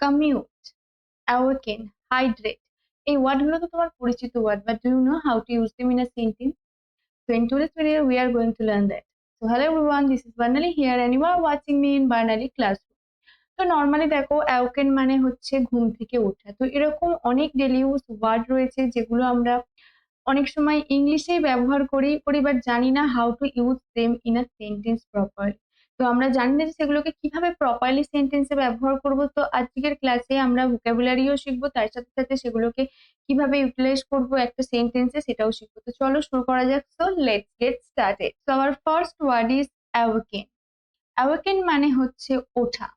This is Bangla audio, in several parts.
কমিউট অ্যাওয়েকেন হাইড্রেট এই ওয়ার্ড ওয়ার্ডগুলো তো তোমার পরিচিত word but do you know how to use them in a sentence so in today's video we are going to learn that so hello everyone this is Barnali here and you are watching me in Barnali class তো নর্মালি দেখো অ্যাওকেন মানে হচ্ছে ঘুম থেকে ওঠা। তো এরকম অনেক ডেলি ইউজ ওয়ার্ড রয়েছে যেগুলো আমরা অনেক সময় ইংলিশেই ব্যবহার করি করি বাট জানি না how to use them in a sentence properly তো আমরা জানি না যে সেগুলোকে কীভাবে প্রপারলি সেন্টেন্সে ব্যবহার করব। তো আজকের ক্লাসে আমরা ভোকাবুলারিও শিখব, তার সাথে সাথে সেগুলোকে কীভাবে ইউটিলাইজ করব একটা সেন্টেন্সে সেটাও শিখব। তো চলো শুরু করা যাক। So let's get started so our first word is awaken awaken মানে হচ্ছে ওঠা।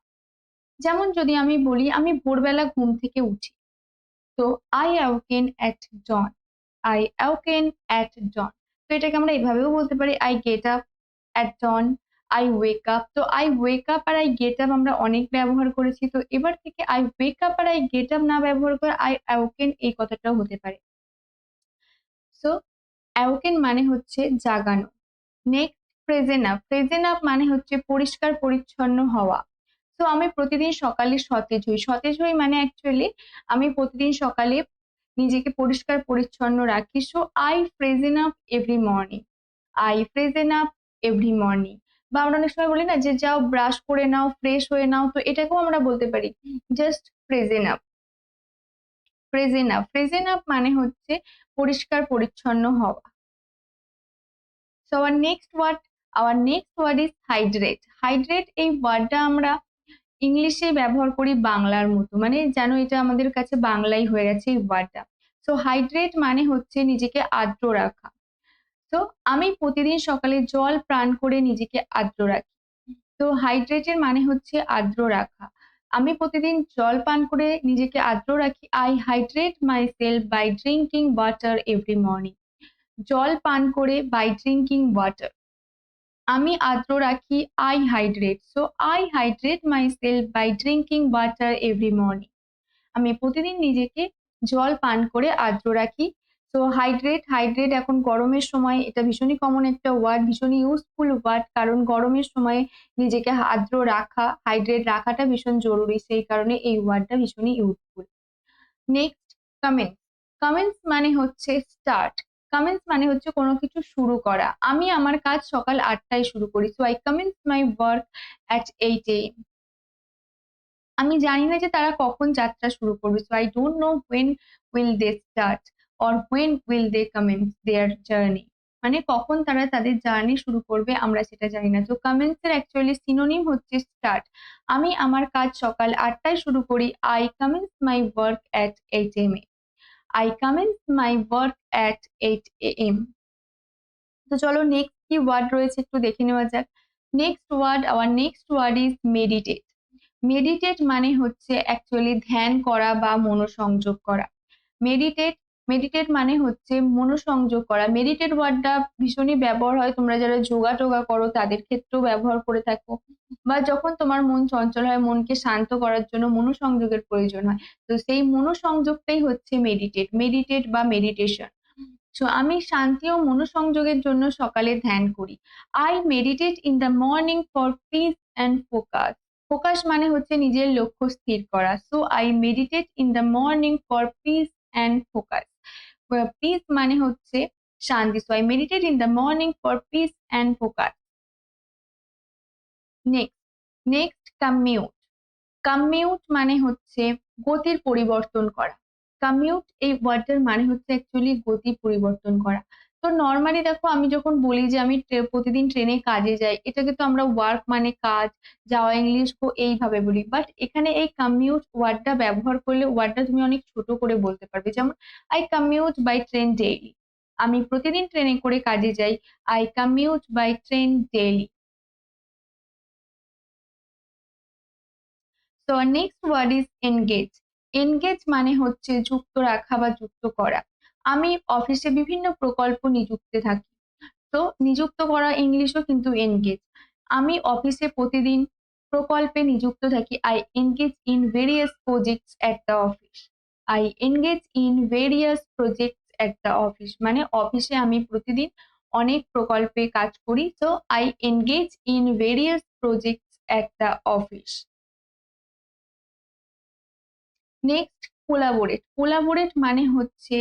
যেমন যদি আমি বলি, আমি ভোরবেলা ঘুম থেকে উঠি। তো I awaken at dawn I awaken at dawn তো এটাকে আমরা এভাবেও বলতে পারি I get up at dawn I wake up তো আই ওয়েক আপ আর আই গেট আপ আমরা অনেক ব্যবহার করেছি। তো এবার থেকে আই ওয়েক আপ আর আই গেট আপ না ব্যবহার করে আই অ্যাওকেন এই কথাটাও হতে পারে। সো অ্যাওকেন মানে হচ্ছে জাগানো। Next freshen up freshen up মানে হচ্ছে পরিষ্কার, পরিচ্ছন্ন হওয়া। তো আমি প্রতিদিন সকালে সতেজ হই। সতেজ হই মানে অ্যাকচুয়ালি আমি প্রতিদিন সকালে নিজেকে পরিষ্কার, পরিচ্ছন্ন রাখি। So I freshen up every morning I freshen up every morning বা আমরা অনেক সময় বলি না যে যাও ব্রাশ করে নাও ফ্রেশ হয়ে নাও, তো এটাকেও আমরা বলতে পারি just freshen up freshen up freshen up মানে হচ্ছে পরিষ্কার পরিচ্ছন্ন হওয়া। So our next word our next word is hydrate hydrate এই ওয়ার্ডটা আমরা ইংলিশে ব্যবহার করি বাংলার মতো মানে যেন এটা আমাদের কাছে বাংলাই হয়ে গেছে এই ওয়ার্ডটা সো হাইড্রেট মানে হচ্ছে নিজেকে আর্দ্র রাখা। তো আমি প্রতিদিন সকালে জল প্রাণ করে নিজেকে আর্দ্র রাখি। তো হাইড্রেটের মানে হচ্ছে আর্দ্র রাখা। আমি প্রতিদিন জল পান করে নিজেকে আর্দ্র রাখি। I hydrate myself by drinking water every morning জল পান করে বাই ড্রিঙ্কিং ওয়াটার আমি আর্দ্র রাখি I hydrate so I hydrate myself by drinking water every morning আমি প্রতিদিন নিজেকে জল পান করে আর্দ্র রাখি। সো হাইড্রেট হাইড্রেট এখন গরমের সময়, এটা ভীষণই কমন একটা ওয়ার্ড ভীষণই ইউজফুল ওয়ার্ড কারণ গরমের সময় নিজেকে আর্দ্র রাখা হাইড্রেট রাখাটা ভীষণ জরুরি, সেই কারণে এই ওয়ার্ডটা ভীষণই ইউজফুল নেক্সট কমেন্টস কমেন্টস মানে হচ্ছে স্টার্ট কমেন্টস মানে হচ্ছে কোনো কিছু শুরু করা। আমি আমার কাজ সকাল আটটায় শুরু করি। So I commence my work at eight A আমি জানি না যে তারা কখন যাত্রা শুরু করবে। So I don't know when will they start or when will they commence their journey মানে কখন তারা তাদের জার্নি শুরু করবে আমরা সেটা জানি না। তো কমেন্টস এর অ্যাকচুয়ালি সিনোনিম হচ্ছে স্টার্ট আমি আমার কাজ সকাল আটটায় শুরু করি। I commence my work at eight M A I commence my work at eight A M তো চলো নেক্সট কি ওয়ার্ড রয়েছে একটু দেখে নেওয়া যাক। Next word our next word is meditate meditate মানে হচ্ছে অ্যাকচুয়ালি ধ্যান করা বা মনোসংযোগ করা। মেডিটেট মেডিটেট মানে হচ্ছে মনোসংযোগ করা। মেডিটেট ওয়ার্ডটা ভীষণই ব্যবহার হয়। তোমরা যারা যোগা টোগা করো, তাদের ক্ষেত্রেও ব্যবহার করে থাকো। বা যখন তোমার মন চঞ্চল হয়, মনকে শান্ত করার জন্য মনোসংযোগের প্রয়োজন হয়। তো সেই মনোসংযোগটাই হচ্ছে মেডিটেট মেডিটেট বা মেডিটেশন সো আমি শান্তি ও মনোসংযোগের জন্য সকালে ধ্যান করি। I meditate in the morning for peace and focus focus মানে হচ্ছে নিজের লক্ষ্য স্থির করা। So I meditate in the morning for peace and focus peace মানে হচ্ছে শান্তি। So I meditate in the morning for peace and focus next next commute commute মানে হচ্ছে গতির পরিবর্তন করা। কামিউট এই ওয়ার্ডটার মানে হচ্ছে অ্যাকচুয়ালি গতি পরিবর্তন করা। তো নর্মালি দেখো আমি যখন বলি যে আমি প্রতিদিন ট্রেনে কাজে যাই, এটাকে তো আমরা ওয়ার্ক মানে কাজ, যাওয়া ইংলিশ গো এইভাবে বলি। বাট এখানে এই কামিউট ওয়ার্ডটা ব্যবহার করলে ওয়ার্ডটা তুমি অনেক ছোট করে বলতে পারবে। যেমন I commute by train daily আমি প্রতিদিন ট্রেনে করে কাজে যাই I commute by train daily তো next word is engage engage মানে হচ্ছে যুক্ত রাখা বা যুক্ত করা। আমি অফিসে বিভিন্ন প্রকল্প নিযুক্ত থাকি। তো নিযুক্ত করা ইংলিশও কিন্তু এনগেজ আমি অফিসে প্রতিদিন প্রকল্পে নিযুক্ত থাকি। I engage in various projects at the office I engage in various projects at the office মানে অফিসে আমি প্রতিদিন অনেক প্রকল্পে কাজ করি। তো I engage in various projects at the office next collaborate collaborate মানে হচ্ছে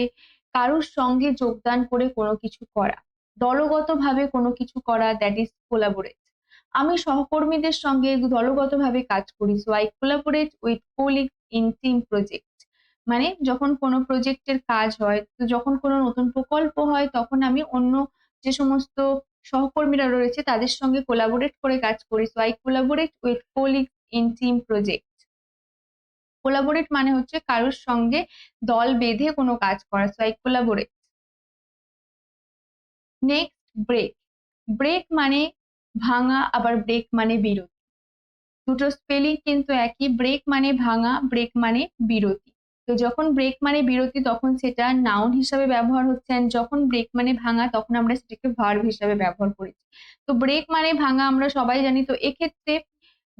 কারোর সঙ্গে যোগদান করে কোনো কিছু করা, দলগতভাবে কোনো কিছু করা দ্যাট ইজ কোলাবোরেট আমি সহকর্মীদের সঙ্গে দলগতভাবে কাজ করি so I collaborate with colleague in team project মানে যখন কোনো প্রজেক্টের কাজ হয়, তো যখন কোনো নতুন প্রকল্প হয়, তখন আমি অন্য যে সমস্ত সহকর্মীরা রয়েছে, তাদের সঙ্গে কোলাবোরেট করে কাজ করি so I collaborate with colleague in team project collaborate মানে হচ্ছে কারোর সঙ্গে দল বেঁধে কোনো কাজ করা so I collaborate next break break মানে ভাঙা, আবার ব্রেক মানে বিরতি। দুটো স্পেলিং কিন্তু একই ব্রেক মানে ভাঙা ব্রেক মানে বিরতি। তো যখন ব্রেক মানে বিরতি, তখন সেটা নাউন হিসাবে ব্যবহার হচ্ছে অ্যান্ড যখন ব্রেক মানে ভাঙা, তখন আমরা সেটাকে ভার্ব হিসাবে ব্যবহার করেছি। তো ব্রেক মানে ভাঙা আমরা সবাই জানি, তো এক্ষেত্রে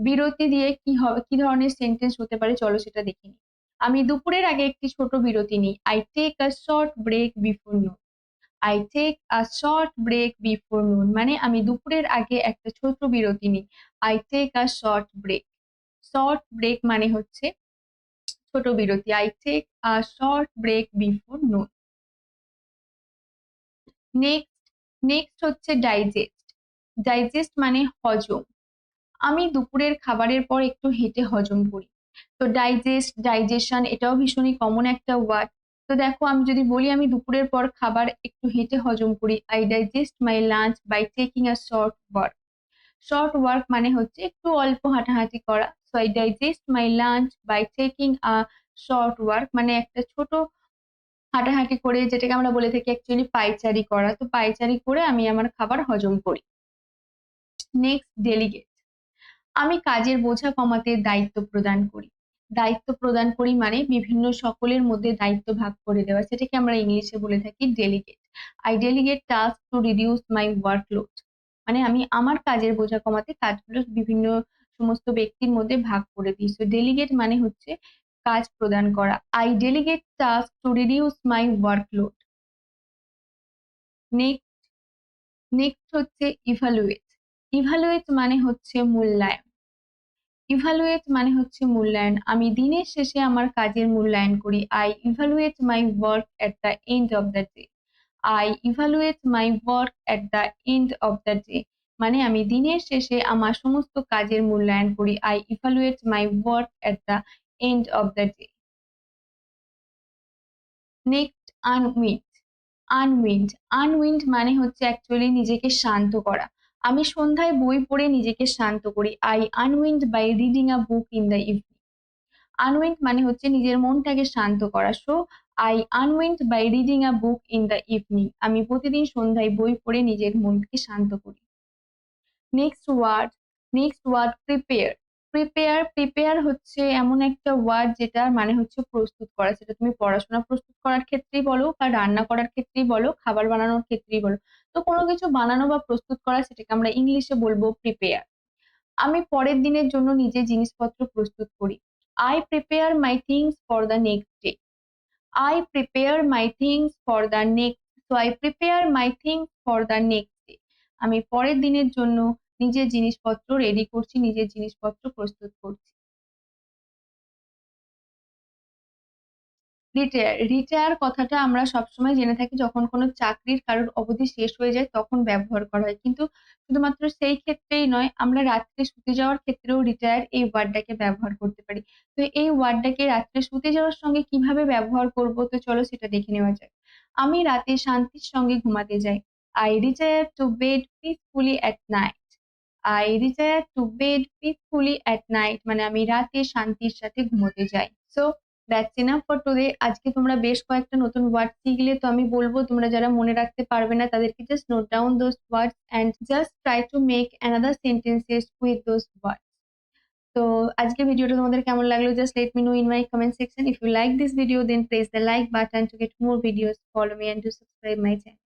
বিরতি দিয়ে কি হবে, কি ধরনের সেন্টেন্স হতে পারে চলো সেটা দেখে নিই। আমি দুপুরের আগে একটি ছোট বিরতি নিই। I take a short break before noon I take a short break before noon মানে আমি দুপুরের আগে একটা ছোট বিরতি নিই। I take a short break short break মানে হচ্ছে ছোট বিরতি। I take a short break before noon next next হচ্ছে ডাইজেস্ট ডাইজেস্ট মানে হজম। আমি দুপুরের খাবারের পর একটু হেঁটে হজম করি। তো ডাইজেস্ট ডাইজেশন এটাও ভীষণই কমন একটা ওয়ার্ড তো দেখো, আমি যদি বলি আমি দুপুরের পর খাবার একটু হেঁটে হজম করি I digest my lunch by taking a short walk short walk মানে হচ্ছে একটু অল্প হাঁটাহাঁটি করা। So I digest my lunch by taking a short walk মানে একটা ছোট হাঁটাহাঁটি করে যেটাকে আমরা বলে থাকি অ্যাকচুয়ালি পাইচারি করা। তো পাইচারি করে আমি আমার খাবার হজম করি। নেক্সট ডেলিগেট আমি কাজের বোঝা কমাতে দায়িত্ব প্রদান করি। দায়িত্ব প্রদান করি মানে বিভিন্ন সকলের মধ্যে দায়িত্ব ভাগ করে দেওয়া, সেটাকে আমরা ইংলিশে বলে থাকি delegate I delegate task to reduce my workload মানে আমি আমার কাজের বোঝা কমাতে কাজগুলো বিভিন্ন সমস্ত ব্যক্তির মধ্যে ভাগ করে দিই। সো ডেলিগেট মানে হচ্ছে কাজ প্রদান করা। I delegate task to reduce my workload next next হচ্ছে ইভালুয়েট ইভালুয়েট মানে হচ্ছে মূল্যায়ন। ইভালুয়েট মানে হচ্ছে মূল্যায়ন। আমি দিনের শেষে আমার কাজের মূল্যায়ন করি। I evaluate my work at the end of the day I evaluate my work at the end of the day মানে আমি দিনের শেষে আমার সমস্ত কাজের মূল্যায়ন করি। I evaluate my work at the end of the day next unwind unwind unwind মানে হচ্ছে অ্যাকচুয়ালি নিজেকে শান্ত করা। আমি সন্ধ্যায় বই পড়ে নিজেকে শান্ত করি। I unwind by reading a book in the evening unwind মানে হচ্ছে নিজের মনটাকে শান্ত করা। So I unwind by reading a book in the evening আমি প্রতিদিন সন্ধ্যায় বই পড়ে নিজের মনকে শান্ত করি। Next word next word prepare prepare prepare হচ্ছে এমন একটা ওয়ার্ড যেটার মানে হচ্ছে প্রস্তুত করা। সেটা তুমি পড়াশোনা প্রস্তুত করার ক্ষেত্রেই বলো বা রান্না করার ক্ষেত্রেই বলো, খাবার বানানোর ক্ষেত্রেই বলো। তো কোনো কিছু বানানো বা প্রস্তুত করা সেটাকে আমরা ইংলিশে বলব প্রিপেয়ার আমি পরের দিনের জন্য নিজে জিনিসপত্র প্রস্তুত করি। I prepare my things for the next day I prepare my things for the next so I prepare my things for the next day আমি পরের দিনের জন্য নিজের জিনিসপত্র রেডি করছি, নিজের জিনিসপত্র প্রস্তুত করছি। রিটায়ার রিটায়ার কথাটা আমরা সবসময় জেনে থাকি যখন কোনো চাকরির কারোর অবধি শেষ হয়ে যায় তখন ব্যবহার করা হয়। কিন্তু শুধুমাত্র সেই ক্ষেত্রেই নয়, আমরা রাত্রে শুতে যাওয়ার ক্ষেত্রেও রিটায়ার এই ওয়ার্ডটাকে ব্যবহার করতে পারি। তো এই ওয়ার্ডটাকে রাত্রে শুতে যাওয়ার সঙ্গে কীভাবে ব্যবহার করব? তো চলো সেটা দেখে নেওয়া যাক। আমি রাতে শান্তির সঙ্গে ঘুমাতে যাই। I retire to bed peacefully at night I retire to bed peacefully at night মানে আমি রাতে শান্তির সাথে ঘুমোতে যাই। So that's enough for today আজকে তোমরা বেশ কয়েকটা নতুন ওয়ার্ড শিখলে তো আমি বলব, তোমরা যারা মনে রাখতে পারবে না, তাদেরকে just note down those words and just try to make another sentences with those words তো আজকে ভিডিওটা তোমাদের কেমন লাগল? Just let me know in my comment section if you like this video then press the like button to get more videos follow me and to subscribe my channel